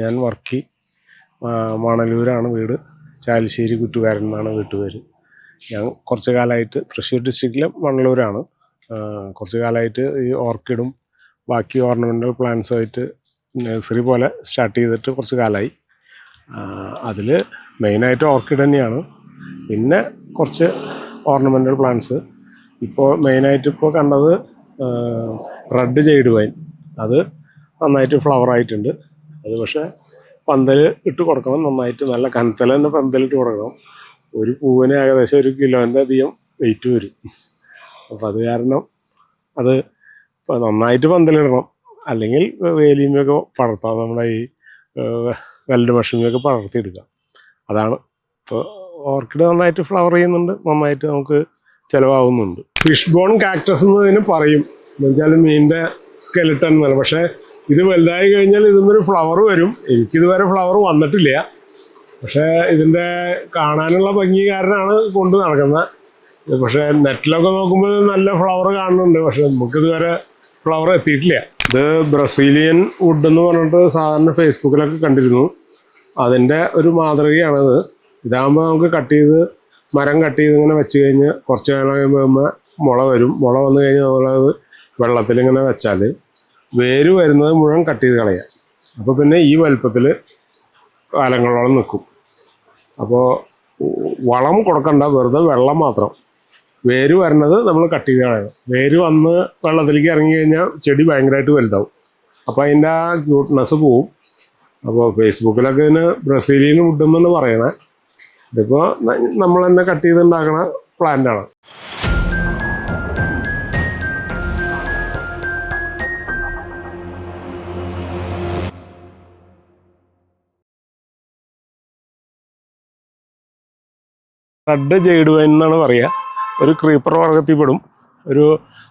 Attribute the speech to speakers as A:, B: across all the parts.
A: ഞാൻ വർക്കി മണലൂരാണ് വീട്. ചാലിശ്ശേരി കുറ്റുകാരൻ എന്നാണ് വീട്ടുപേര്. ഞാൻ കുറച്ച് കാലമായിട്ട് തൃശ്ശൂർ ഡിസ്ട്രിക്റ്റിലെ മണലൂരാണ് കുറച്ച് കാലമായിട്ട് ഈ ഓർക്കിഡും ബാക്കി ഓർണമെന്റൽ പ്ലാന്റ്സുമായിട്ട് നഴ്സറി പോലെ സ്റ്റാർട്ട് ചെയ്തിട്ട് കുറച്ച് കാലമായി അതിൽ മെയിനായിട്ട് ഓർക്കിഡ് തന്നെയാണ്. പിന്നെ കുറച്ച് ഓർണമെന്റൽ പ്ലാന്റ്സ് ഇപ്പോൾ മെയിനായിട്ട് ഇപ്പോൾ കണ്ടത് റെഡ് ജെയ്ഡ് വൈൻ അത് നന്നായിട്ട് ഫ്ലവർ ആയിട്ടുണ്ട്. അത് പക്ഷേ പന്തൽ ഇട്ട് കൊടുക്കണം നന്നായിട്ട് നല്ല കനത്തല തന്നെ പന്തലിട്ട് കൊടുക്കണം. ഒരു പൂവിന് ഏകദേശം ഒരു കിലോന്റെ അധികം വെയിറ്റ് വരും. അപ്പം അത് കാരണം അത് നന്നായിട്ട് പന്തലിടണം അല്ലെങ്കിൽ വേലിയുമൊക്കെ പടർത്താം. നമ്മുടെ ഈ വെൽഡ് മഷീമൊക്കെ പടർത്തിയെടുക്കാം. അതാണ് ഇപ്പോൾ ഓർക്കിഡ് നന്നായിട്ട് ഫ്ലവർ ചെയ്യുന്നുണ്ട്. നന്നായിട്ട് നമുക്ക് ചിലവാകുന്നുണ്ട്. ഫിഷ് ബോൺ കാക്ടസ് എന്നതിന് പറയും. എന്നുവെച്ചാൽ മീനിന്റെ സ്കെലിട്ടൺ എന്നല്ല പക്ഷേ ഇത് വലുതായി കഴിഞ്ഞാൽ ഇതിന്നൊരു ഫ്ലവർ വരും. എനിക്കിതുവരെ ഫ്ലവർ വന്നിട്ടില്ല. പക്ഷേ ഇതിന്റെ കാണാനുള്ള ഭംഗി കാരനാണ് കൊണ്ട് നടക്കുന്നത്. പക്ഷേ നെറ്റിലൊക്കെ നോക്കുമ്പോൾ നല്ല ഫ്ലവർ കാണുന്നുണ്ട്. പക്ഷെ നമുക്കിതുവരെ ഫ്ലവർ എത്തിയിട്ടില്ല. ഇത് ബ്രസീലിയൻ വുഡ് എന്ന് പറഞ്ഞിട്ട് സാധാരണ ഫേസ്ബുക്കിലൊക്കെ കണ്ടിരുന്നു. അതിന്റെ ഒരു മാതൃകയാണത്. ഇതാകുമ്പോൾ നമുക്ക് കട്ട് ചെയ്ത് മരം കട്ട് ചെയ്ത് ഇങ്ങനെ വെച്ച് കഴിഞ്ഞ് കുറച്ച് കാലം കഴിയുമ്പോൾ മുള വരും. മുള വന്നു കഴിഞ്ഞാൽ നമ്മളത് വെള്ളത്തിൽ ഇങ്ങനെ വെച്ചാൽ വേര് വരുന്നത് മുഴുവൻ കട്ട് ചെയ്ത് കളയാം. അപ്പോൾ പിന്നെ ഈ വലുപ്പത്തിൽ കാലങ്ങളോളം നിൽക്കും അപ്പോൾ വളം കൊടുക്കണ്ട വെറുതെ വെള്ളം മാത്രം. വേര് വരുന്നത് നമ്മൾ കട്ട് ചെയ്ത് കളയണം. വേര് വന്ന് വെള്ളത്തിലേക്ക് ഇറങ്ങി കഴിഞ്ഞാൽ ചെടി ഭയങ്കരമായിട്ട് വലുതാവും. അപ്പോൾ അതിന്റെ ആ ക്യൂട്ട്നെസ് പോവും. അപ്പോൾ ഫേസ്ബുക്കിലൊക്കെ ഇതിന് ബ്രസീലിയൻ വുഡ് പറയണേ. ഇതിപ്പോൾ നമ്മൾ തന്നെ കട്ട് ചെയ്തുണ്ടാക്കണ പ്ലാന്റ് റെഡ് ജെയ്ഡ് വൈൻ എന്നാണ് പറയുക ഒരു ക്രീപ്പർ വർഗത്തിൽപ്പെടും. ഒരു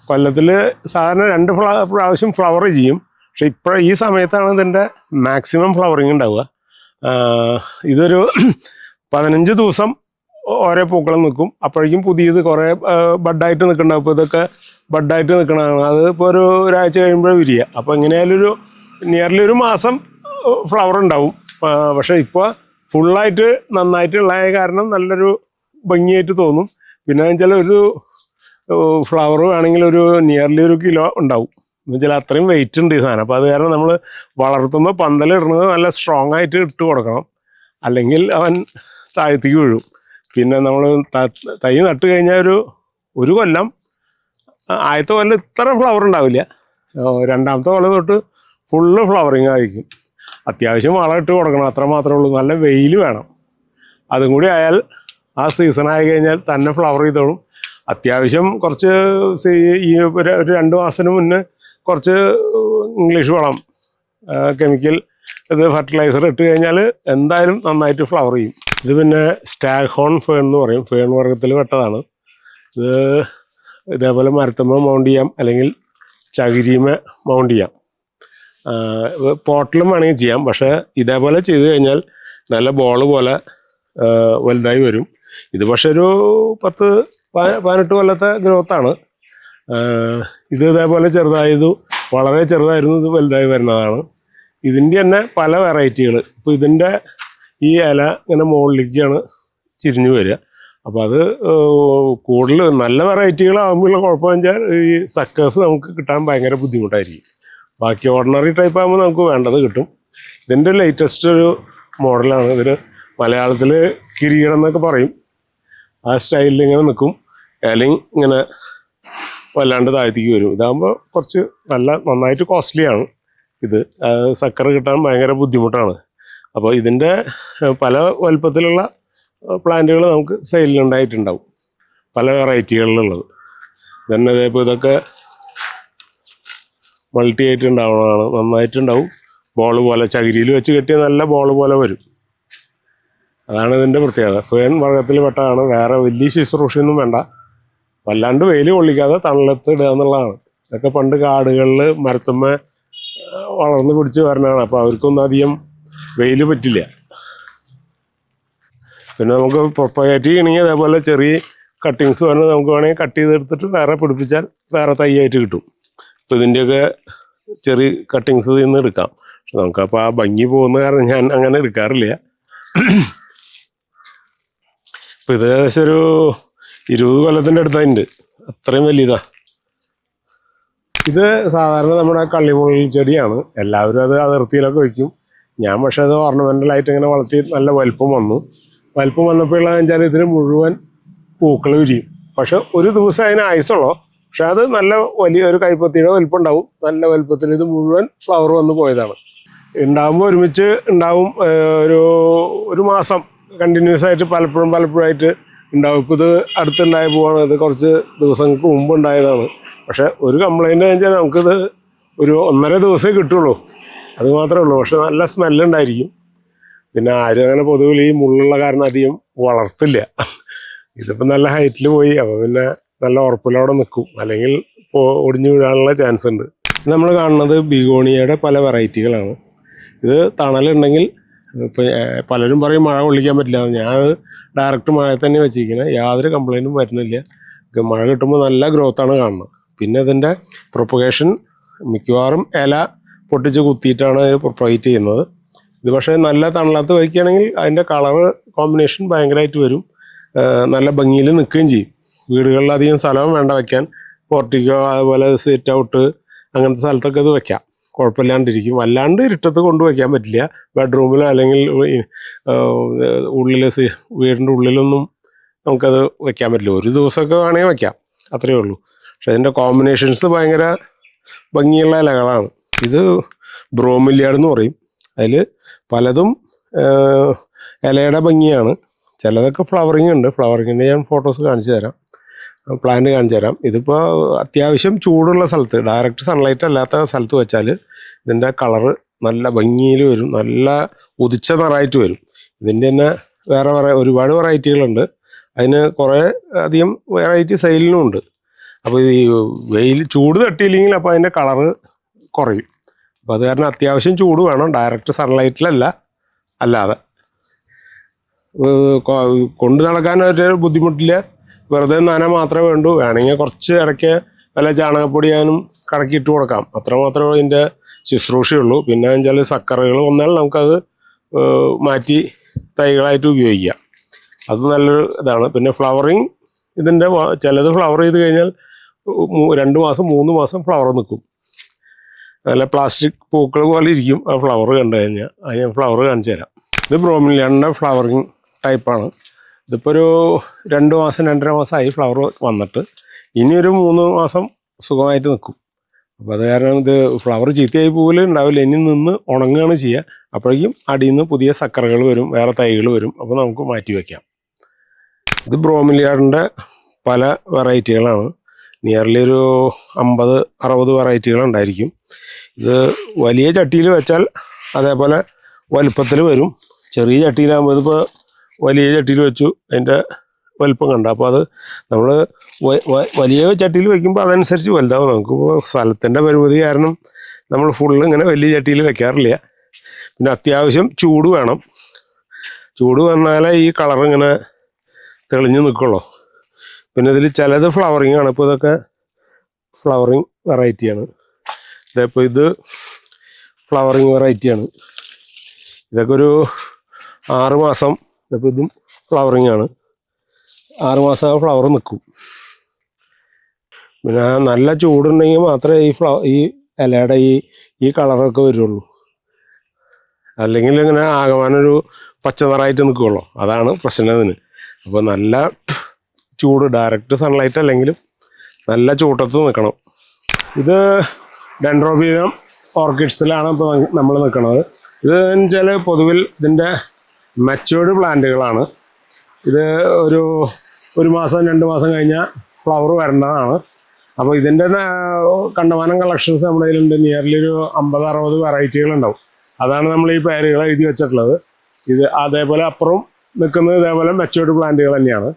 A: കൊല്ലത്തിൽ സാധാരണ രണ്ട് ഫ്ല പ്രാവശ്യം ഫ്ലവർ ചെയ്യും. പക്ഷെ ഇപ്പോൾ ഈ സമയത്താണ് ഇതിന്റെ മാക്സിമം ഫ്ലവറിങ് ഉണ്ടാവുക. ഇതൊരു പതിനഞ്ച് ദിവസം ഓരോ പൂക്കളും നിൽക്കും. അപ്പോഴേക്കും പുതിയത് കുറേ ബഡായിട്ട് നിൽക്കുന്നുണ്ടാവും അപ്പോൾ ഇതൊക്കെ ബഡായിട്ട് നിൽക്കണതാണ്. അത് ഇപ്പോൾ ഒരു ഒരാഴ്ച കഴിയുമ്പോഴേ വിരിയ. അപ്പോൾ എങ്ങനെയായാലും ഒരു നിയർലി ഒരു മാസം ഫ്ലവർ ഉണ്ടാവും. പക്ഷേ ഇപ്പോൾ ഫുള്ളായിട്ട് നന്നായിട്ടുള്ള കാരണം നല്ലൊരു ഭംഗിയായിട്ട് തോന്നും. പിന്നെ വെച്ചാൽ ഒരു ഫ്ലവർ വേണമെങ്കിൽ ഒരു നിയർലി ഒരു കിലോ ഉണ്ടാവും. എന്ന് വെച്ചാൽ അത്രയും വെയിറ്റ് ഉണ്ട് ഈ സാധനം. അപ്പോൾ അത് കാരണം നമ്മൾ വളർത്തുമ്പോൾ പന്തലിടുന്നത് നല്ല സ്ട്രോങ് ആയിട്ട് ഇട്ട് കൊടുക്കണം. അല്ലെങ്കിൽ അവൻ താഴത്തേക്ക് വീഴും. പിന്നെ നമ്മൾ തൈ നട്ട് കഴിഞ്ഞാൽ ഒരു ഒരു കൊല്ലം ആദ്യത്തെ കൊല്ലം ഇത്ര ഫ്ലവർ ഉണ്ടാവില്ല. രണ്ടാമത്തെ കൊല്ലം തൊട്ട് ഫുള്ള് ഫ്ലവറിങ് ആയിരിക്കും. അത്യാവശ്യം വളം ഇട്ട് കൊടുക്കണം. അത്ര മാത്രമേ ഉള്ളൂ. നല്ല വെയിൽ വേണം. അതും കൂടി ആയാൽ ആ സീസൺ ആയി കഴിഞ്ഞാൽ തന്നെ ഫ്ലവർ ചെയ്തോളും. അത്യാവശ്യം കുറച്ച് ഈ ഒരു രണ്ട് മാസത്തിന് മുന്നേ കുറച്ച് ഇംഗ്ലീഷ് വളം കെമിക്കൽ ഇത് ഫെർട്ടിലൈസർ ഇട്ട് കഴിഞ്ഞാൽ എന്തായാലും നന്നായിട്ട് ഫ്ലവർ ചെയ്യും. ഇത് പിന്നെ സ്റ്റാഗ് ഹോൺ ഫേൺ എന്ന് പറയും. ഫേൺ വർഗത്തിൽ പെട്ടതാണ്. ഇത് ഇതേപോലെ മരത്തമ്മ മൗണ്ട് ചെയ്യാം. അല്ലെങ്കിൽ ചകിരിമ മൗണ്ട് ചെയ്യാം. പോട്ടിലും വേണമെങ്കിൽ ചെയ്യാം. പക്ഷേ ഇതേപോലെ ചെയ്ത് കഴിഞ്ഞാൽ നല്ല ബോൾ പോലെ വലുതായി വരും. ഇത് പക്ഷേ ഒരു പത്ത് പതിനെട്ട് കൊല്ലത്തെ ഗ്രോത്താണ് ഇത് ഇതേപോലെ ചെറുതായതു വളരെ ചെറുതായിരുന്നു ഇത് വലുതായി വരുന്നതാണ്. ഇതിന്റെ തന്നെ പല വെറൈറ്റികൾ ഇപ്പോൾ ഇതിന്റെ ഈ ഇല ഇങ്ങനെ മുകളിലേക്കാണ് ചിരിഞ്ഞു വരിക. അപ്പോൾ അത് കൂടുതൽ നല്ല വെറൈറ്റികളാകുമ്പോഴുള്ള കുഴപ്പമെന്ന് വെച്ചാൽ ഈ സക്കേഴ്സ് നമുക്ക് കിട്ടാൻ ഭയങ്കര ബുദ്ധിമുട്ടായിരിക്കും. ബാക്കി ഓർഡിനറി ടൈപ്പ് ആകുമ്പോൾ നമുക്ക് വേണ്ടത് കിട്ടും. ഇതിന്റെ ലേറ്റസ്റ്റ് ഒരു മോഡലാണ് ഇതിന് മലയാളത്തിൽ കിരീടം എന്നൊക്കെ പറയും. ആ സ്റ്റൈലിൽ ഇങ്ങനെ നിൽക്കും അല്ലെങ്കിൽ ഇങ്ങനെ വല്ലാണ്ട് താഴ്ത്തിക്ക് വരും. ഇതാകുമ്പോൾ കുറച്ച് നല്ല നന്നായിട്ട് കോസ്റ്റ്ലിയാണ് ഇത്. സക്കർ കിട്ടാൻ ഭയങ്കര ബുദ്ധിമുട്ടാണ്. അപ്പോൾ ഇതിന്റെ പല വലുപ്പത്തിലുള്ള പ്ലാന്റുകൾ നമുക്ക് സെയിലുണ്ടായിട്ടുണ്ടാവും പല വെറൈറ്റികളിലുള്ളത് തന്നെ ഇതേപോലെ ഇതൊക്കെ മൾട്ടി ആയിട്ട് ഉണ്ടാവുന്നതാണ്. നന്നായിട്ടുണ്ടാവും. ബോൾ പോലെ ചകിരിയിൽ വെച്ച് കെട്ടിയ നല്ല ബോൾ പോലെ വരും. അതാണ് ഇതിന്റെ പ്രത്യേകത. ഫേൺ വർഗത്തിൽ പെട്ടതാണ് വേറെ വലിയ ശുശ്രൂഷയൊന്നും വേണ്ട. വല്ലാണ്ട് വെയിൽ കൊള്ളിക്കാതെ തണലത്ത് ഇടുക എന്നുള്ളതാണ്. ഇതൊക്കെ പണ്ട് കാടുകളിൽ മരത്തുമ്മ വളർന്നു പിടിച്ച് വരണതാണ്. അപ്പോൾ അവർക്കൊന്നും അധികം വെയിൽ പറ്റില്ല. പിന്നെ നമുക്ക് പ്രൊപ്പറേറ്റ് ചെയ്യണമെങ്കിൽ അതേപോലെ ചെറിയ കട്ടിങ്സ് വേണമെങ്കിൽ നമുക്ക് വേണമെങ്കിൽ കട്ട് ചെയ്തെടുത്തിട്ട് വേറെ പിടിപ്പിച്ചാൽ വേറെ തൈയായിട്ട് കിട്ടും. അപ്പോൾ ഇതിന്റെയൊക്കെ ചെറിയ കട്ടിങ്സ് നിന്ന് എടുക്കാം. പക്ഷെ നമുക്കപ്പോൾ ആ ഭംഗി പോകുന്ന കാരണം ഞാൻ അങ്ങനെ എടുക്കാറില്ല. ഇപ്പം ഇത് ഏകദേശം ഒരു ഇരുപത് കൊല്ലത്തിന്റെ അടുത്തായിട്ടുണ്ട് അത്രയും വലിയതാ. ഇത് സാധാരണ നമ്മുടെ കള്ളിമുള്ളിൽ ചെടിയാണ്. എല്ലാവരും അത് അതിർത്തിയിലൊക്കെ വെക്കും. ഞാൻ പക്ഷെ അത് ഓർണമെന്റലായിട്ട് ഇങ്ങനെ വളർത്തി നല്ല വലുപ്പം വന്നു. വലുപ്പം വന്നപ്പോഴുള്ളതെന്ന് വെച്ചാൽ ഇതിന് മുഴുവൻ പൂക്കൾ വിരിയും പക്ഷെ ഒരു ദിവസം അതിന് ആയുസുള്ളൂ. പക്ഷെ അത് നല്ല വലിയ ഒരു കൈപ്പത്തിയുടെ വലുപ്പം ഉണ്ടാവും നല്ല വലുപ്പത്തിൽ ഇത് മുഴുവൻ ഫ്ലവർ വന്ന് പോയതാണ്. ഉണ്ടാകുമ്പോൾ ഒരുമിച്ച് ഉണ്ടാവും ഒരു ഒരു മാസം കണ്ടിന്യൂസ് ആയിട്ട് പലപ്പോഴും പലപ്പോഴായിട്ട് ഉണ്ടാവും. ഇപ്പോൾ ഇത് അടുത്തുണ്ടായ പോവാണ്. ഇത് കുറച്ച് ദിവസങ്ങൾക്ക് മുമ്പ് ഉണ്ടായതാണ്. പക്ഷേ ഒരു കംപ്ലൈന്റ് കഴിഞ്ഞാൽ നമുക്കിത് ഒരു ഒന്നര ദിവസമേ കിട്ടുള്ളൂ. അത് മാത്രമേ ഉള്ളൂ. പക്ഷെ നല്ല സ്മെല്ലുണ്ടായിരിക്കും പിന്നെ ആരും അങ്ങനെ പൊതുവിൽ ഈ മുള്ളുള്ള കാരണം അധികം വളർത്തില്ല. ഇതിപ്പോൾ നല്ല ഹൈറ്റിൽ പോയി. അപ്പോൾ പിന്നെ നല്ല ഉറപ്പിലവിടെ നിൽക്കും. അല്ലെങ്കിൽ ഒടിഞ്ഞു വീഴാനുള്ള ചാൻസ് ഉണ്ട്. നമ്മൾ കാണുന്നത് ബിഗോണിയയുടെ പല വെറൈറ്റികളാണ് ഇത് തണലുണ്ടെങ്കിൽ ഇപ്പം പലരും പറയും മഴ കൊള്ളിക്കാൻ പറ്റില്ല. ഞാൻ ഡയറക്റ്റ് മഴ തന്നെ വെച്ചിരിക്കുന്നത് യാതൊരു കംപ്ലൈന്റും വരുന്നില്ല. മഴ കിട്ടുമ്പോൾ നല്ല ഗ്രോത്താണ് കാണുന്നത്. പിന്നെ ഇതിന്റെ പ്രൊപ്പഗേഷൻ മിക്കവാറും ഇല പൊട്ടിച്ച് കുത്തിയിട്ടാണ് പ്രൊപ്പഗേറ്റ് ചെയ്യുന്നത്. ഇത് പക്ഷേ നല്ല തണലത്ത് വയ്ക്കുകയാണെങ്കിൽ അതിന്റെ കളറ് കോമ്പിനേഷൻ ഭയങ്കരമായിട്ട് വരും. നല്ല ഭംഗിയിൽ നിൽക്കുകയും ചെയ്യും. വീടുകളിൽ അധികം സ്ഥലവും വേണ്ട വയ്ക്കാൻ. പോർട്ടിക്കോ അതുപോലെ സിറ്റ് ഔട്ട് അങ്ങനത്തെ സ്ഥലത്തൊക്കെ ഇത് വെക്കാം കുഴപ്പമില്ലാണ്ടിരിക്കും. അല്ലാണ്ട് ഇരുട്ടത്ത് കൊണ്ട് വയ്ക്കാൻ പറ്റില്ല. ബെഡ്റൂമിലോ അല്ലെങ്കിൽ ഉള്ളിൽ വീടിന്റെ ഉള്ളിലൊന്നും നമുക്കത് വെക്കാൻ പറ്റില്ല. ഒരു ദിവസമൊക്കെ വേണമെങ്കിൽ വെക്കാം അത്രയേ ഉള്ളൂ. പക്ഷെ അതിന്റെ കോമ്പിനേഷൻസ് ഭയങ്കര ഭംഗിയുള്ള ഇലകളാണ്. ഇത് ബ്രോമില്ലാർഡ് എന്ന് പറയും. അതിൽ പലതും ഇലയുടെ ഭംഗിയാണ്. ചിലതൊക്കെ ഫ്ലവറിങ് ഉണ്ട്. ഫ്ലവറിങ്ങിന്റെ ഞാൻ ഫോട്ടോസ് കാണിച്ചു തരാം. പ്ലാന്റ് കാണിച്ചു തരാം. ഇതിപ്പോൾ അത്യാവശ്യം ചൂടുള്ള സ്ഥലത്ത് ഡയറക്റ്റ് സൺലൈറ്റ് അല്ലാത്ത സ്ഥലത്ത് വെച്ചാൽ ഇതിന്റെ കളറ് നല്ല ഭംഗിയിൽ വരും നല്ല ഉദിച്ച നിറായിട്ട് വരും. ഇതിന്റെ തന്നെ വേറെ വേറെ ഒരുപാട് വെറൈറ്റികളുണ്ട് അതിന് കുറേ അധികം വെറൈറ്റി സെയിലിനും ഉണ്ട്. അപ്പോൾ ഈ വെയിൽ ചൂട് തട്ടിയില്ലെങ്കിൽ അപ്പോൾ അതിന്റെ കളറ് കുറയും. അപ്പോൾ അത് കാരണം അത്യാവശ്യം ചൂട് വേണം ഡയറക്റ്റ് സൺലൈറ്റിലല്ല അല്ലാതെ. കൊണ്ട് നടക്കാൻ ഒരു ബുദ്ധിമുട്ടില്ല. വെറുതെ നന മാത്രമേ വേണ്ടൂ. വേണമെങ്കിൽ കുറച്ച് ഇടയ്ക്ക് വല്ല ചാണകപ്പൊടി ഞാനും കൊടുക്കാം. അത്ര മാത്രമേ ഇതിന്റെ ശുശ്രൂഷയുള്ളൂ. പിന്നെ വെച്ചാൽ സക്കറുകൾ വന്നാൽ നമുക്കത് മാറ്റി തൈകളായിട്ട് ഉപയോഗിക്കാം. അത് നല്ലൊരു ഇതാണ്. പിന്നെ ഫ്ലവറിങ് ഇതിന്റെ ചിലത് ഫ്ലവർ ചെയ്ത് കഴിഞ്ഞാൽ രണ്ട് മാസം മൂന്ന് മാസം ഫ്ലവർ നിൽക്കും. നല്ല പ്ലാസ്റ്റിക് പൂക്കൾ പോലെ ഇരിക്കും ആ ഫ്ലവർ കണ്ടു കഴിഞ്ഞാൽ. അത് ഞാൻ ഫ്ലവർ കാണിച്ചു തരാം. ഇത് ബ്രോമിലിയാണിന്റെ ഫ്ലവറിങ് ടൈപ്പാണ്. ഇതിപ്പോൾ ഒരു രണ്ട് മാസം രണ്ടര മാസമായി ഫ്ലവർ വന്നിട്ട്. ഇനിയൊരു മൂന്ന് മാസം സുഖമായിട്ട് നിൽക്കും അപ്പോൾ അത് കാരണം ഇത് ഫ്ലവർ ചീത്തയായി പോകൽ ഉണ്ടാവില്ല. ഇനി നിന്ന് ഉണങ്ങുകയാണ് ചെയ്യുക അപ്പോഴേക്കും അടിയിൽ നിന്ന് പുതിയ സക്കറകൾ വരും വേറെ തൈകൾ വരും. അപ്പോൾ നമുക്ക് മാറ്റി വയ്ക്കാം ഇത് ബ്രോമിലിയാടിന്റെ പല വെറൈറ്റികളാണ്. നിയർലി ഒരു അമ്പത് അറുപത് വെറൈറ്റികൾ ഉണ്ടായിരിക്കും. ഇത് വലിയ ചട്ടിയിൽ വെച്ചാൽ അതേപോലെ വലുപ്പത്തിൽ വരും. ചെറിയ ചട്ടിയിലാകുമ്പോൾ ഇതിപ്പോൾ വലിയ ചട്ടിയിൽ വെച്ചു. അതിന്റെ വലുപ്പം കണ്ട. അപ്പോൾ അത് നമ്മൾ വലിയ ചട്ടിയിൽ വയ്ക്കുമ്പോൾ അതനുസരിച്ച് വലുതാവും. നമുക്കിപ്പോൾ സ്ഥലത്തിന്റെ പരിമിതി കാരണം നമ്മൾ ഫുള്ള് ഇങ്ങനെ വലിയ ചട്ടിയിൽ വെക്കാറില്ല. പിന്നെ അത്യാവശ്യം ചൂട് വേണം. ചൂട് വന്നാലേ ഈ കളർ ഇങ്ങനെ തെളിഞ്ഞു നിൽക്കുള്ളൂ. പിന്നെ ഇതിൽ ചിലത് ഫ്ലവറിങ് ആണ്. ഇപ്പോൾ ഇതൊക്കെ ഫ്ലവറിങ് വെറൈറ്റിയാണ് ഇതിപ്പോൾ ഇത് ഫ്ലവറിങ് വെറൈറ്റിയാണ് ഇതൊക്കെ ഒരു ആറ് മാസം ഇതിപ്പോൾ ഇതും ഫ്ലവറിങ് ആണ്. ആറുമാസം ഫ്ലവർ നിൽക്കും. പിന്നെ നല്ല ചൂടുണ്ടെങ്കിൽ മാത്രമേ ഈ ഫ്ലവർ ഈ ഇലയുടെ ഈ ഈ കളറൊക്കെ വരുള്ളൂ. അല്ലെങ്കിൽ ഇങ്ങനെ ആകമാനൊരു പച്ച നിറമായിട്ട് നിൽക്കുള്ളൂ. അതാണ് പ്രശ്നം അതിന്. അപ്പോൾ നല്ല ചൂട് ഡയറക്റ്റ് സൺലൈറ്റ് അല്ലെങ്കിലും നല്ല ചൂട്ടത്ത് നിൽക്കണം. ഇത് ഡെൻഡ്രോബീനം ഓർക്കിഡ്സിലാണ് ഇപ്പോൾ നമ്മൾ നിൽക്കുന്നത്. ഇത് വെച്ചാൽ പൊതുവിൽ ഇതിന്റെ മച്ചുവേർഡ് പ്ലാന്റുകളാണ് ഇത് ഒരു ഒരു മാസം രണ്ട് മാസം കഴിഞ്ഞാൽ ഫ്ലവർ വരേണ്ടതാണ്. അപ്പോൾ ഇതിന്റെ കണ്ടമാനം കളക്ഷൻസ് നമ്മുടെ കയ്യിലുണ്ട്. നിയർലി ഒരു അമ്പത് അറുപത് വെറൈറ്റികൾ ഉണ്ടാവും അതാണ് നമ്മൾ ഈ പേരുകൾ എഴുതി വെച്ചിട്ടുള്ളത്. ഇത് അതേപോലെ അപ്പുറം നിൽക്കുന്നത് ഇതേപോലെ മെച്ചേർഡ് പ്ലാന്റുകൾ തന്നെയാണ്.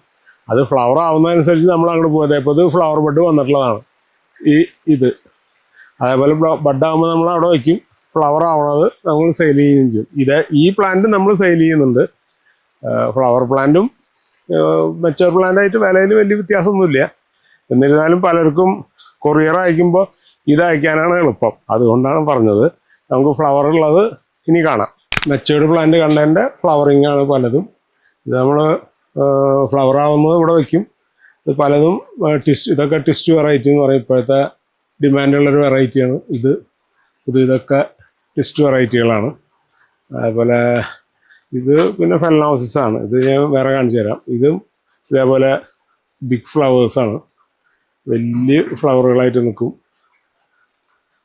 A: അത് ഫ്ലവർ ആവുന്നതനുസരിച്ച് നമ്മൾ അങ്ങോട്ട് പോകും അതേപോലെ ഇത് ഫ്ലവർ ബഡ് വന്നിട്ടുള്ളതാണ്. ഈ ഇത്. അതേപോലെ ബഡ് ആകുമ്പോൾ നമ്മൾ അവിടെ വയ്ക്കും. ഫ്ലവർ ആവണത് നമ്മൾ സെയിൽ ചെയ്യുകയും ചെയ്യും. ഇത് ഈ പ്ലാന്റ് നമ്മൾ സെയിൽ ചെയ്യുന്നുണ്ട്. ഫ്ലവർ പ്ലാന്റും മെച്ചോർ പ്ലാന്റായിട്ട് വിലയിൽ വലിയ വ്യത്യാസമൊന്നുമില്ല. എന്നിരുന്നാലും പലർക്കും കൊറിയർ അയക്കുമ്പോൾ ഇത് അയക്കാനാണ് എളുപ്പം. അതുകൊണ്ടാണ് പറഞ്ഞത്. നമുക്ക് ഫ്ലവർ ഉള്ളത് ഇനി കാണാം. മെച്ചേർഡ് പ്ലാന്റ് കണ്ടതിന്റെ ഫ്ലവറിങ് ആണ് പലതും. ഇത് നമ്മൾ ഫ്ലവർ ആവുന്നത് ഇവിടെ വയ്ക്കും ഇത് പലതും ടിസ്റ്റ് ഇതൊക്കെ ടിസ്റ്റ് വെറൈറ്റി എന്ന് പറയും. ഇപ്പോഴത്തെ ഡിമാൻഡുള്ളൊരു വെറൈറ്റിയാണ് ഇത്. ഇത് ഇതൊക്കെ ടിസ്റ്റ് വെറൈറ്റികളാണ്. അതേപോലെ ഇത് പിന്നെ ഫെലനോസിസ് ആണ്. ഇത് ഞാൻ വേറെ കാണിച്ചു തരാം. ഇതും ഇതേപോലെ ബിഗ് ഫ്ലവേഴ്സാണ് വലിയ ഫ്ലവറുകളായിട്ട് നിൽക്കും.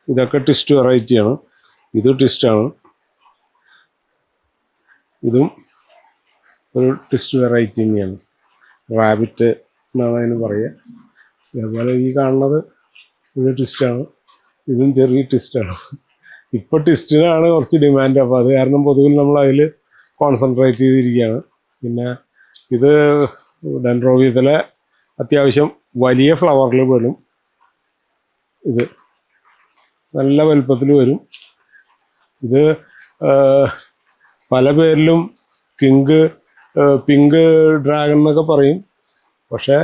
A: ഇതൊക്കെ ടിസ്റ്റ് വെറൈറ്റിയാണ് ഇത് ട്വിസ്റ്റാണ് ഇതും ഒരു ട്വിസ്റ്റ് വെറൈറ്റി തന്നെയാണ്. റാബിറ്റ് എന്നാണ് അതിന് പറയുക. അതേപോലെ ഈ കാണുന്നത് ഇത് ട്വിസ്റ്റാണ് ഇതും ചെറിയ ട്വിസ്റ്റാണ് ഇപ്പോൾ ടിസ്റ്റിനാണ് കുറച്ച് ഡിമാൻഡ് അപ്പോൾ അത് കാരണം പൊതുവിൽ നമ്മൾ അതിൽ കോൺസെൻട്രേറ്റ് ചെയ്തിരിക്കുകയാണ്. പിന്നെ ഇത് ഡെൻഡ്രോവിയത്തിലെ അത്യാവശ്യം വലിയ ഫ്ലവറിൽ വരും. ഇത് നല്ല വലുപ്പത്തിൽ വരും. ഇത് പല പേരിലും കിങ്ക് പിങ്ക് ഡ്രാഗൺ എന്നൊക്കെ പറയും. പക്ഷേ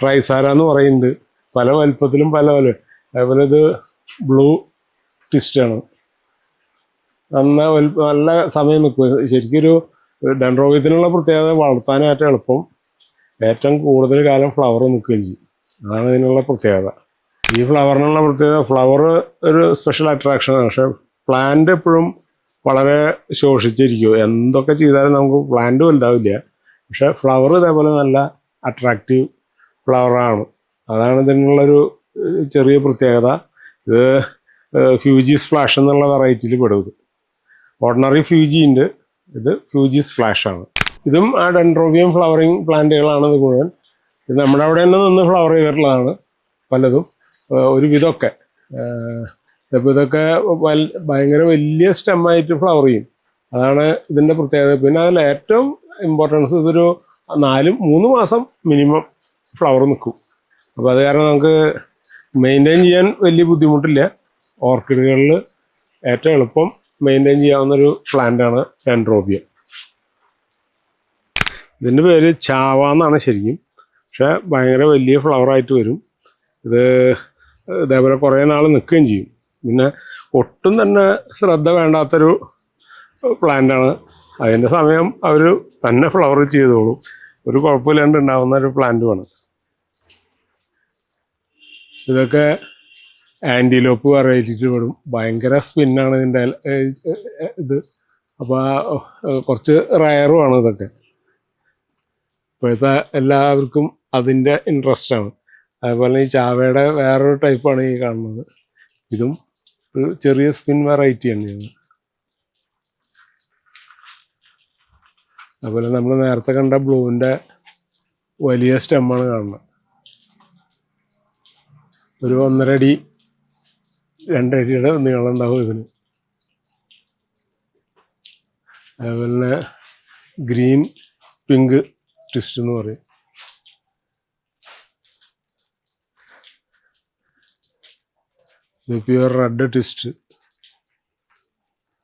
A: ട്രൈസാര എന്ന് പറയുന്നുണ്ട്. പല വലുപ്പത്തിലും പല പല അതേപോലെ ഇത് ബ്ലൂ ട്വിസ്റ്റാണ് നന്ന നല്ല സമയം നിൽക്കും. ശരിക്കൊരു ഡെൻഡ്രോഗത്തിനുള്ള പ്രത്യേകത വളർത്താനായിട്ട് എളുപ്പം. ഏറ്റവും കൂടുതൽ കാലം ഫ്ലവർ നിൽക്കുകയും ചെയ്യും. അതാണ് ഇതിനുള്ള പ്രത്യേകത. ഈ ഫ്ലവറിനുള്ള പ്രത്യേകത ഫ്ലവർ ഒരു സ്പെഷ്യൽ അട്രാക്ഷനാണ് പക്ഷെ പ്ലാന്റ് എപ്പോഴും വളരെ ശോഷിച്ചിരിക്കും. എന്തൊക്കെ ചെയ്താലും നമുക്ക് പ്ലാന്റ് വലുതാവില്ല. പക്ഷെ ഫ്ലവർ ഇതേപോലെ നല്ല അട്രാക്റ്റീവ് ഫ്ലവറാണ് അതാണ് ഇതിനുള്ളൊരു ചെറിയ പ്രത്യേകത. ഇത് ഫ്യൂജി സ്പ്ലാഷ് എന്നുള്ള വെറൈറ്റിയിൽ പെടും ഇത്. ഓർഡിനറി ഫ്യൂജി ഉണ്ട് ഇത് ഫ്യൂജി സ്പ്ലാഷ് ആണ്. ഇതും ആ ഡെൻഡ്രോബിയം ഫ്ലവറിങ് പ്ലാന്റുകളാണ് ഇത് മുഴുവൻ. ഇത് നമ്മുടെ അവിടെ തന്നെ നിന്ന് ഫ്ലവർ ചെയ്തിട്ടുള്ളതാണ് പലതും. ഒരുവിധമൊക്കെ. ഒരു വിധമൊക്കെ ഇപ്പോൾ ഇതൊക്കെ വൽ- ഭയങ്കര വലിയ സ്റ്റെമ്മായിട്ട് ഫ്ലവർ ചെയ്യും. അതാണ് ഇതിന്റെ പ്രത്യേകത. പിന്നെ അതിൽ ഏറ്റവും ഇമ്പോർട്ടൻസ് ഇതൊരു നാലും മൂന്ന് മാസം മിനിമം ഫ്ലവർ നിൽക്കും. അപ്പോൾ അത് കാരണം നമുക്ക് മെയിന്റെയിൻ ചെയ്യാൻ വലിയ ബുദ്ധിമുട്ടില്ല. ഓർക്കിഡുകളിൽ ഏറ്റവും എളുപ്പം മെയിന്റെയിൻ ചെയ്യാവുന്നൊരു പ്ലാന്റാണ് ഡെൻഡ്രോബിയം ഇതിന്റെ പേര് ചാവ എന്നാണ് ശരിക്കും. പക്ഷേ ഭയങ്കര വലിയ ഫ്ലവറായിട്ട് വരും. ഇത് ഇതേപോലെ കുറേ നാൾ നിൽക്കുകയും ചെയ്യും. പിന്നെ ഒട്ടും തന്നെ ശ്രദ്ധ വേണ്ടാത്തൊരു പ്ലാന്റാണ് അതിന്റെ സമയം അവർ തന്നെ ഫ്ലവർ ചെയ്തോളും. ഒരു കുഴപ്പമില്ലാണ്ട് ഉണ്ടാകുന്ന ഒരു പ്ലാന്റുമാണ് ഇതൊക്കെ ആന്റിലോപ്പ് വെറൈറ്റിട്ട് വിടും ഭയങ്കര സ്പിന്നാണ് ഇതിന്റെ ഇത്. അപ്പോൾ കുറച്ച് റയറുമാണ് ഇതൊക്കെ. ഇപ്പോഴത്തെ എല്ലാവർക്കും അതിന്റെ ഇൻട്രസ്റ്റ് ആണ്. അതുപോലെ ഈ ചാവയുടെ വേറൊരു ടൈപ്പാണ് ഈ കാണുന്നത്. ഇതും ഒരു ചെറിയ സ്പിൻ വെറൈറ്റിയാണ് ഇത് അതുപോലെ നമ്മൾ നേരത്തെ കണ്ട ബ്ലൂവിന്റെ വലിയ സ്റ്റെമ്മാണ് കാണുന്നത്. ഒരു ഒന്നര അടി രണ്ടടിയുടെ നീളം ഉണ്ടാവും ഇതിന്. അതുപോലെ ഗ്രീൻ പിങ്ക് ട്വിസ്റ്റ് എന്ന് പറയും. ഇത് പ്യുവർ റെഡ് ട്വിസ്റ്റ്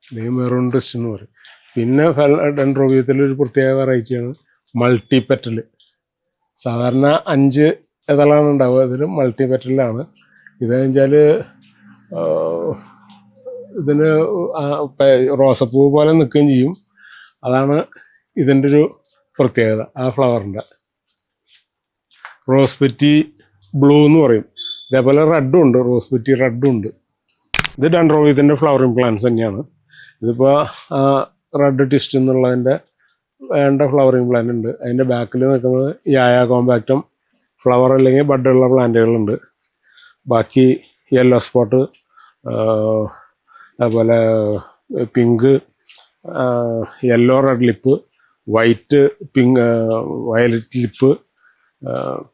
A: അല്ലെങ്കിൽ മെറൂൺ ട്വിസ്റ്റ് എന്ന് പറയും. പിന്നെ ഡെൻഡ്രോബിയത്തിൽ ഒരു പ്രത്യേക വെറൈറ്റിയാണ് മൾട്ടി പെറ്റൽ സാധാരണ അഞ്ച് ഇതളാണ് ഉണ്ടാവുക. ഇതിൽ മൾട്ടി പെറ്റലാണ് ഇതെന്ന് വെച്ചാൽ ഇതിന് റോസപ്പൂ പോലെ നിൽക്കുകയും ചെയ്യും. അതാണ് ഇതിന്റെ ഒരു പ്രത്യേകത ആ ഫ്ലവറിന്റെ. റോസ് പെറ്റി ബ്ലൂ എന്ന് പറയും. ഇതേപോലെ റെഡും ഉണ്ട് റോസ് പെറ്റി റെഡും ഉണ്ട്. ഇത് ഡൻഡ്രോവിയത്തിന്റെ ഫ്ലവറിങ് പ്ലാന്റ്സ് തന്നെയാണ്. ഇതിപ്പോൾ റെഡ് ടിസ്റ്റ് എന്നുള്ളതിന്റെ വേണ്ട ഫ്ലവറിങ് പ്ലാന്റ് ഉണ്ട്. അതിന്റെ ബാക്കിൽ നിൽക്കുന്നത് യായ കോമ്പാക്റ്റം ഫ്ലവർ അല്ലെങ്കിൽ ബഡുള്ള പ്ലാന്റുകളുണ്ട്. ബാക്കി യെല്ലോ സ്പോട്ട് അതുപോലെ pink yellow red lip white pink violet lip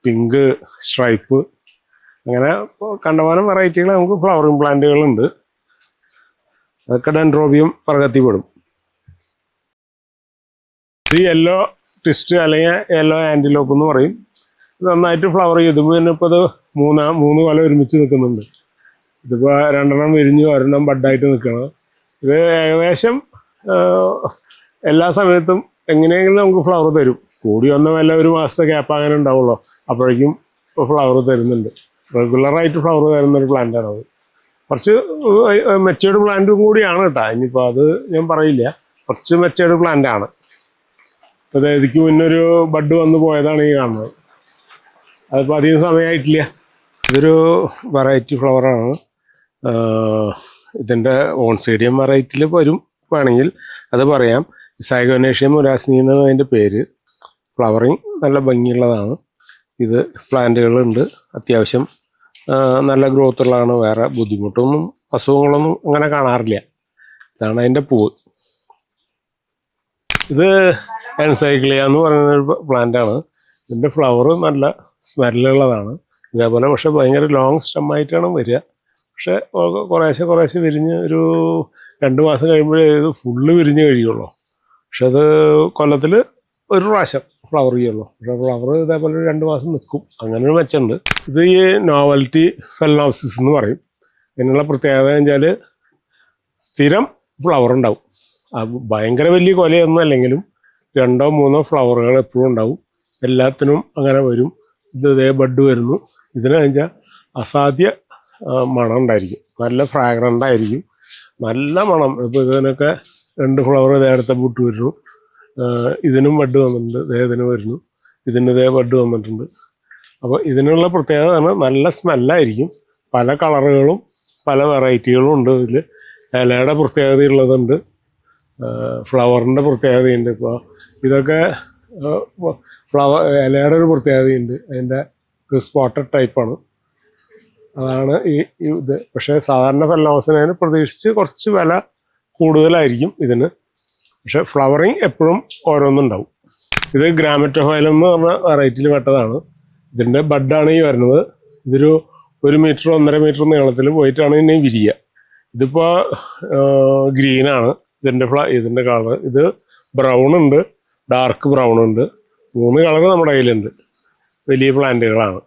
A: pink stripe അങ്ങനെ കണ്ടമാനം വെറൈറ്റികൾ നമുക്ക് ഫ്ലവറിങ് പ്ലാന്റുകളുണ്ട് അതൊക്കെ ഡെൻഡ്രോബിയം വർഗത്തിൽപ്പെടും. ഇത് യെല്ലോ ട്വിസ്റ്റ് അല്ലെങ്കിൽ യെല്ലോ ആന്റിലോപ്പ് എന്ന് പറയും. നന്നായിട്ട് ഫ്ലവർ ചെയ്തു. പിന്നെ ഇപ്പോൾ അത് മൂന്നാ മൂന്ന് കൊല ഒരുമിച്ച് നിൽക്കുന്നുണ്ട്. ഇതിപ്പോൾ രണ്ടെണ്ണം വിരിഞ്ഞു ഒരെണ്ണം ബഡായിട്ട് നിൽക്കണം. ഇത് ഏകദേശം എല്ലാ സമയത്തും എങ്ങനെയെങ്കിലും നമുക്ക് ഫ്ലവർ തരും. കൂടി വന്ന വല്ല ഒരു മാസത്തെ ഗ്യാപ്പ് അങ്ങനെ ഉണ്ടാവുള്ളൂ. അപ്പോഴേക്കും ഫ്ലവർ തരുന്നുണ്ട്. റെഗുലറായിട്ട് ഫ്ലവർ തരുന്ന ഒരു പ്ലാന്റാണ് അത്. കുറച്ച് മെച്ചേർഡ് പ്ലാന്റും കൂടിയാണ് കേട്ടോ. ഇനിയിപ്പോൾ അത് ഞാൻ പറയില്ല. കുറച്ച് മെച്ചേർഡ് പ്ലാന്റാണ് അപ്പോൾ ഇതിക്ക് മുന്നേ ഒരു ബഡ് വന്ന് പോയതാണ് ഈ കാണുന്നത്. അതിപ്പോൾ അധികം സമയമായിട്ടില്ല. ഇതൊരു വെറൈറ്റി ഫ്ലവറാണ് ഇതിന്റെ ഓൺ സീഡിയം വെറൈറ്റിയിൽ വരും വേണമെങ്കിൽ അത് പറയാം. സൈഗോനേഷ്യം മുരാസിനി എന്നാണ് അതിന്റെ പേര്. ഫ്ലവറിങ് നല്ല ഭംഗിയുള്ളതാണ്. ഇത് പ്ലാന്റുകളുണ്ട്. അത്യാവശ്യം നല്ല ഗ്രോത്ത് ഉള്ളതാണ് വേറെ ബുദ്ധിമുട്ടൊന്നും അസുഖങ്ങളൊന്നും അങ്ങനെ കാണാറില്ല. ഇതാണ് അതിന്റെ പൂവ്. ഇത് എൻസൈക്ലിയ എന്ന് പറയുന്ന ഒരു പ്ലാന്റ് ആണ്. ഇതിന്റെ ഫ്ലവർ നല്ല സ്മെല്ലുള്ളതാണ് ഇതേപോലെ പക്ഷെ ഭയങ്കര ലോങ് സ്റ്റെമ്മായിട്ടാണ് വരിക. പക്ഷെ കുറേശ്ശെ കുറേശ്ശെ വിരിഞ്ഞ് ഒരു രണ്ട് മാസം കഴിയുമ്പോഴേ ഇത് ഫുള്ള് വിരിഞ്ഞ് കഴിയുള്ളൂ. പക്ഷെ അത് കൊല്ലത്തിൽ ഒരു പ്രാവശ്യം ഫ്ലവർ ചെയ്യുള്ളൂ. പക്ഷേ ഫ്ലവർ ഇതേപോലെ ഒരു രണ്ട് മാസം നിൽക്കും അങ്ങനെ ഒരു മെച്ചമുണ്ട്. ഇത് ഈ നോവൽറ്റി ഫെല്ലോസിസ് എന്ന് പറയും. ഇതിനുള്ള പ്രത്യേകത വെച്ചാൽ സ്ഥിരം ഫ്ലവർ ഉണ്ടാവും. ഭയങ്കര വലിയ കൊലയൊന്നും അല്ലെങ്കിലും രണ്ടോ മൂന്നോ ഫ്ലവറുകൾ എപ്പോഴും ഉണ്ടാവും. എല്ലാത്തിനും അങ്ങനെ വരും. ഇത് ഇതേ ബഡ് വരുന്നു. ഇതിനെന്ന് വെച്ചാൽ അസാധ്യ മണം ഉണ്ടായിരിക്കും. നല്ല ഫ്രാഗ്രന്റ് ആയിരിക്കും. നല്ല മണം. ഇപ്പോൾ ഇതിനൊക്കെ രണ്ട് ഫ്ലവർ നേരത്തെ പൂട്ട് വരുന്നു. ഇതിനും ബഡ് വന്നിട്ടുണ്ട്. ദേ ഇതിന് വരുന്നു. ഇതിന് ഇതേ ബഡ് വന്നിട്ടുണ്ട്. അപ്പോൾ ഇതിനുള്ള പ്രത്യേകത തന്നെ നല്ല സ്മെല്ലായിരിക്കും പല കളറുകളും പല വെറൈറ്റികളും ഉണ്ട് ഇതിൽ ഇലയുടെ പ്രത്യേകതയുള്ളതുണ്ട് ഫ്ലവറിന്റെ പ്രത്യേകതയുണ്ട് ഇപ്പോൾ ഇതൊക്കെ ഫ്ലവർ ഇലയുടെ ഒരു പ്രത്യേകതയുണ്ട്. അതിന്റെ സ്പോട്ടഡ് ടൈപ്പാണ് അതാണ് ഈ ഇത്. പക്ഷേ സാധാരണ ഫെല്ലോസിനെ പ്രതീക്ഷിച്ച് കുറച്ച് വില കൂടുതലായിരിക്കും ഇതിന്. പക്ഷെ ഫ്ലവറിങ് എപ്പോഴും ഓരോന്നുണ്ടാവും. ഇത് ഗ്രാമറ്റോഫൈലം എന്ന് പറഞ്ഞ വെറൈറ്റിയിൽ പെട്ടതാണ്. ഇതിന്റെ ബഡാണ് ഈ വരുന്നത്. ഇതൊരു ഒരു മീറ്റർ ഒന്നര മീറ്റർ നീളത്തിൽ പോയിട്ടാണ് ഇതിനെ വിരിയുക ഇതിപ്പോൾ ഗ്രീനാണ്. ഇതിന്റെ ഫ്ല ഇതിന്റെ കളർ ഇത് ബ്രൗൺ ഉണ്ട്. ഡാർക്ക് ബ്രൗൺ ഉണ്ട്. മൂന്ന് കളർ നമ്മുടെ കയ്യിലുണ്ട്. വലിയ പ്ലാന്റുകളാണ്.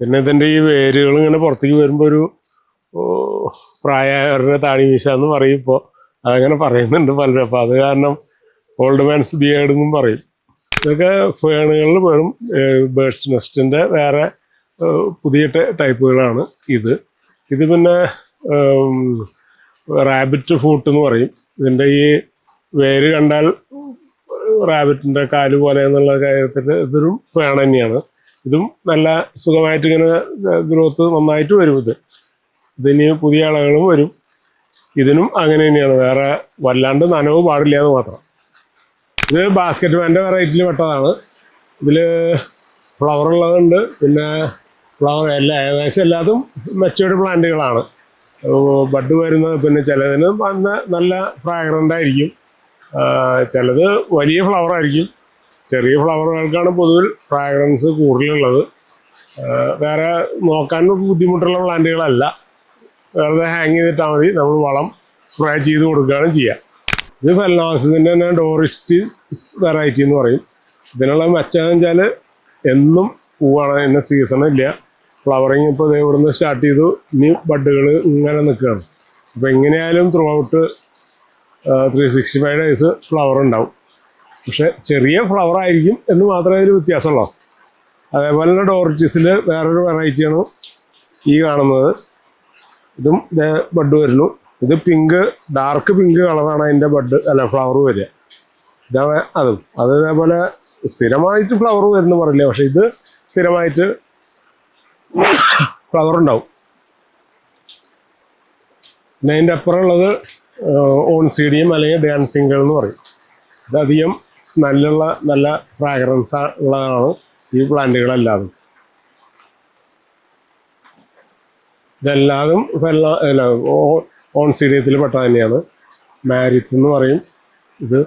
A: പിന്നെ ഇതിന്റെ ഈ വേരുകൾ ഇങ്ങനെ പുറത്തേക്ക് വരുമ്പോൾ ഒരു പ്രായവരുടെ താടി മീശ എന്ന് പറയും ഇപ്പോൾ അതങ്ങനെ പറയുന്നുണ്ട് പലരും. അപ്പോൾ അത് കാരണം ഓൾഡ് മാൻസ് ബിയേഡ് എന്നും പറയും. ഇതൊക്കെ ഫേണുകളിൽ വെറും ബേഡ്സ് നെസ്റ്റിന്റെ വേറെ പുതിയ ടൈപ്പുകളാണ് ഇത്. ഇത് പിന്നെ റാബിറ്റ് ഫൂട്ട് എന്ന് പറയും. ഇതിന്റെ ഈ വേര് കണ്ടാൽ റാബിറ്റിന്റെ കാൽ പോലെ എന്നുള്ള കാര്യത്തിൽ ഇതൊരു ഫേൺ തന്നെയാണ്. ഇതും നല്ല സുഖമായിട്ട് ഇങ്ങനെ ഗ്രോത്ത് നന്നായിട്ട് വരും ഇത്. ഇതിന് പുതിയ അളകളും വരും. ഇതിനും അങ്ങനെ തന്നെയാണ്. വേറെ വല്ലാണ്ട് നനവ് പാടില്ല എന്ന് മാത്രം. ഇത് ബാസ്ക്കറ്റ് മാന്റെ വെറൈറ്റിയിൽ പെട്ടതാണ്. ഇതിൽ ഫ്ലവർ ഉള്ളതുണ്ട്. പിന്നെ ഫ്ലവർ എല്ലാ ഏകദേശം എല്ലാതും മെച്ചേർഡ് പ്ലാന്റുകളാണ് ബഡ് വരുന്നത് പിന്നെ ചിലതിന് നല്ല ഫ്രാഗ്രന്റ് ആയിരിക്കും. ചിലത് വലിയ ഫ്ലവർ ആയിരിക്കും. ചെറിയ ഫ്ലവറുകൾക്കാണ് പൊതുവിൽ ഫ്രാഗ്രൻസ് കൂടുതലുള്ളത്. വേറെ നോക്കാൻ ബുദ്ധിമുട്ടുള്ള പ്ലാന്റുകളല്ല. വെറുതെ ഹാങ് ചെയ്തിട്ടാൽ മതി. നമ്മൾ വളം സ്പ്രേ ചെയ്ത് കൊടുക്കുകയാണ് ചെയ്യുക ഇത് ഫെല്ലോസിന്റെ തന്നെ ഡോറിസ്റ്റ് വെറൈറ്റി എന്ന് പറയും. ഇതിനുള്ള മെച്ചം വെച്ചാൽ എന്നും പൂവാണ്. എന്ന സീസൺ ഇല്ല. ഫ്ലവറിങ് ഇപ്പോൾ ഇവിടുന്ന് സ്റ്റാർട്ട് ചെയ്തു. ഇനി ബഡുകൾ ഇങ്ങനെ നിൽക്കുകയാണ്. അപ്പോൾ എങ്ങനെയായാലും throughout three sixty five days flower ഉണ്ടാവും. പക്ഷെ ചെറിയ ഫ്ലവർ ആയിരിക്കും എന്ന് മാത്രമേ ഇതിൽ വ്യത്യാസമുള്ളൂ. അതേപോലെ തന്നെ ഡോറിറ്റീസിൽ വേറൊരു വെറൈറ്റിയാണ് ഈ കാണുന്നത്. ഇതും ബഡ് വരുന്നു. ഇത് പിങ്ക് ഡാർക്ക് പിങ്ക് കളറാണ് അതിന്റെ ബഡ് അല്ല ഫ്ലവർ വരിക. ഇതാ അതും. അത് ഇതേപോലെ സ്ഥിരമായിട്ട് ഫ്ലവർ വരുന്നു പറയില്ല പക്ഷെ ഇത് സ്ഥിരമായിട്ട് ഫ്ലവർ ഉണ്ടാവും. പിന്നെ അതിന്റെ അപ്പുറമുള്ളത് ഓൺ സീഡിയം അല്ലെങ്കിൽ ഡാൻസിംഗൾ എന്ന് പറയും. ഇതധികം സ്മെല്ലുള്ള നല്ല ഫ്രാഗ്രൻസ് ഉള്ളതാണ് ഈ പ്ലാന്റുകളെല്ലാതും. ഇതെല്ലാതും വെള്ള ഓൺ സീഡിയത്തിൽ പെട്ട തന്നെയാണ്. മാരിത്ത് എന്ന് പറയും. ഇത്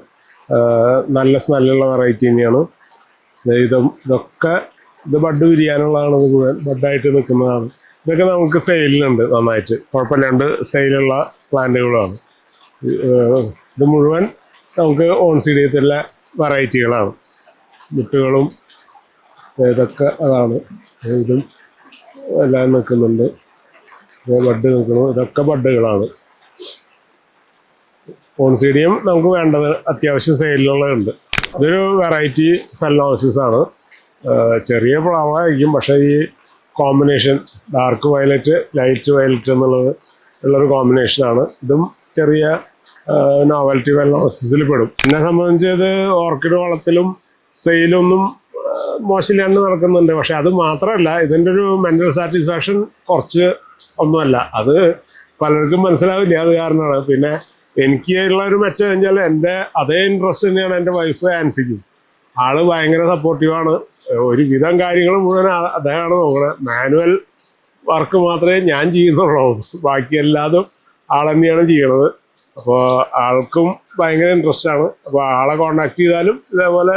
A: നല്ല സ്മെല്ലുള്ള വെറൈറ്റി തന്നെയാണ്. ഇതും ഇതൊക്കെ ഇത് ബഡ് വിരിയാനുള്ളതാണ് ഇത് ബഡായിട്ട് നിൽക്കുന്നതാണ്. ഇതൊക്കെ നമുക്ക് സെയിലിനുണ്ട് നന്നായിട്ട്. കുഴപ്പമില്ലാണ്ട് സെയിലുള്ള പ്ലാന്റുകളാണ്. ഇത് മുഴുവൻ നമുക്ക് ഓൺ സീഡിയത്തിലെ വെറൈറ്റികളാണ്. മുട്ടുകളും ഇതൊക്കെ അതാണ്. ഇതും എല്ലാം നിൽക്കുന്നുണ്ട്. ബഡ് നിൽക്കുന്നു. ഇതൊക്കെ ബഡുകളാണ്. ഓൺസീഡിയം നമുക്ക് വേണ്ടത് അത്യാവശ്യം സെയിലുള്ളതുണ്ട് ഇതൊരു വെറൈറ്റി ഫെല്ലോസിസ് ആണ്. ചെറിയ പ്ലാവായിരിക്കും പക്ഷേ ഈ combination dark violet light violet എന്നുള്ളത് ഉള്ളൊരു കോമ്പിനേഷനാണ്. ഇതും ചെറിയ നോവൽറ്റി വെല്ലോസിൽ പെടും. എന്നെ സംബന്ധിച്ച് ഇത് ഓർക്കിഡ് വളത്തിലും സെയിലൊന്നും മോശമില്ലാണ്ട് നടക്കുന്നുണ്ട്. പക്ഷെ അത് മാത്രമല്ല ഇതിന്റെ ഒരു മെന്റൽ സാറ്റിസ്ഫാക്ഷൻ കുറച്ച് ഒന്നുമല്ല. അത് പലർക്കും മനസ്സിലാവില്ല. അത് കാരണമാണ്. പിന്നെ എനിക്ക് ഉള്ള ഒരു മെച്ചം കഴിഞ്ഞാൽ എന്റെ അതേ ഇൻട്രസ്റ്റ് തന്നെയാണ് എന്റെ വൈഫ് ആൻസിക്കും ആൾ ഭയങ്കര സപ്പോർട്ടീവാണ് ഒരുവിധം കാര്യങ്ങൾ മുഴുവൻ അദ്ദേഹമാണ് നോക്കണത് മാനുവൽ വർക്ക് മാത്രമേ ഞാൻ ചെയ്യുന്നുള്ളൂ. ബാക്കി എല്ലാതും ആൾ തന്നെയാണ് ചെയ്യണത്. അപ്പോൾ ആൾക്കും ഭയങ്കര ഇൻട്രസ്റ്റ് ആണ്. അപ്പോൾ ആളെ കോണ്ടാക്ട് ചെയ്താലും ഇതേപോലെ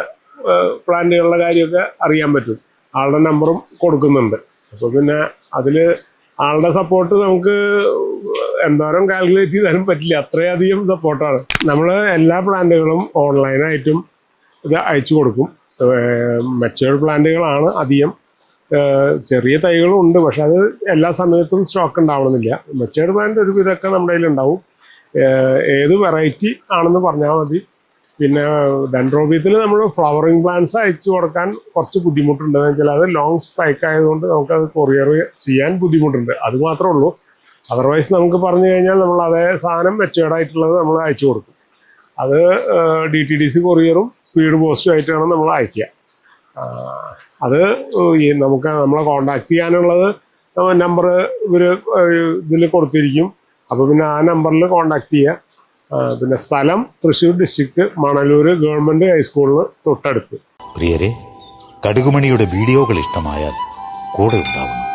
A: പ്ലാന്റുകളുടെ കാര്യമൊക്കെ അറിയാൻ പറ്റും. ആളുടെ നമ്പറും കൊടുക്കുന്നുണ്ട്. അപ്പോൾ പിന്നെ അതിൽ ആളുടെ സപ്പോർട്ട് നമുക്ക് എന്തോരം കാൽക്കുലേറ്റ് ചെയ്താലും പറ്റില്ല. അത്രയധികം സപ്പോർട്ടാണ് നമ്മൾ എല്ലാ പ്ലാന്റുകളും ഓൺലൈനായിട്ടും ഇത് അയച്ചു കൊടുക്കും. മെച്ചേർഡ് പ്ലാന്റുകളാണ് അധികം. ചെറിയ തൈകളും ഉണ്ട് പക്ഷെ അത് എല്ലാ സമയത്തും സ്റ്റോക്ക് ഉണ്ടാവണമെന്നില്ല. മെച്ചേർഡ് പ്ലാന്റ് ഒരു വിധമൊക്കെ നമ്മുടെ കയ്യിലുണ്ടാവും. ഏത് വെറൈറ്റി ആണെന്ന് പറഞ്ഞാൽ മതി. പിന്നെ ഡെൻഡ്രോബിയത്തിന് നമ്മൾ ഫ്ലവറിങ് പ്ലാന്റ്സ് അയച്ചു കൊടുക്കാൻ കുറച്ച് ബുദ്ധിമുട്ടുണ്ട്. എന്ന് വെച്ചാൽ അത് ലോങ് സ്ട്രൈക്ക് ആയതുകൊണ്ട് നമുക്കത് കൊറിയർ ചെയ്യാൻ ബുദ്ധിമുട്ടുണ്ട്. അത് മാത്രമേ ഉള്ളൂ. അതർവൈസ് നമുക്ക് പറഞ്ഞു കഴിഞ്ഞാൽ നമ്മൾ അതേ സാധനം മെച്ചേർഡ് ആയിട്ടുള്ളത് നമ്മൾ അയച്ചു കൊടുക്കും. അത് ഡി ടി ഡി സി കൊറിയറും സ്പീഡ് പോസ്റ്റും ആയിട്ടാണ് നമ്മൾ അയക്കുക അത് നമുക്ക് നമ്മളെ കോണ്ടാക്ട് ചെയ്യാനുള്ളത് നമ്പർ ഇവർ ഇതിൽ കൊടുത്തിരിക്കും. അപ്പോൾ പിന്നെ ആ നമ്പറിൽ കോണ്ടാക്ട് ചെയ്യുക പിന്നെ സ്ഥലം തൃശ്ശൂർ ഡിസ്ട്രിക്ട് മണലൂർ ഗവൺമെന്റ് ഹൈസ്കൂളിന് തൊട്ടടുത്ത്.
B: പ്രിയരെ കടുകുമണിയുടെ വീഡിയോകൾ ഇഷ്ടമായാൽ കൂടെ ഉണ്ടാവണം.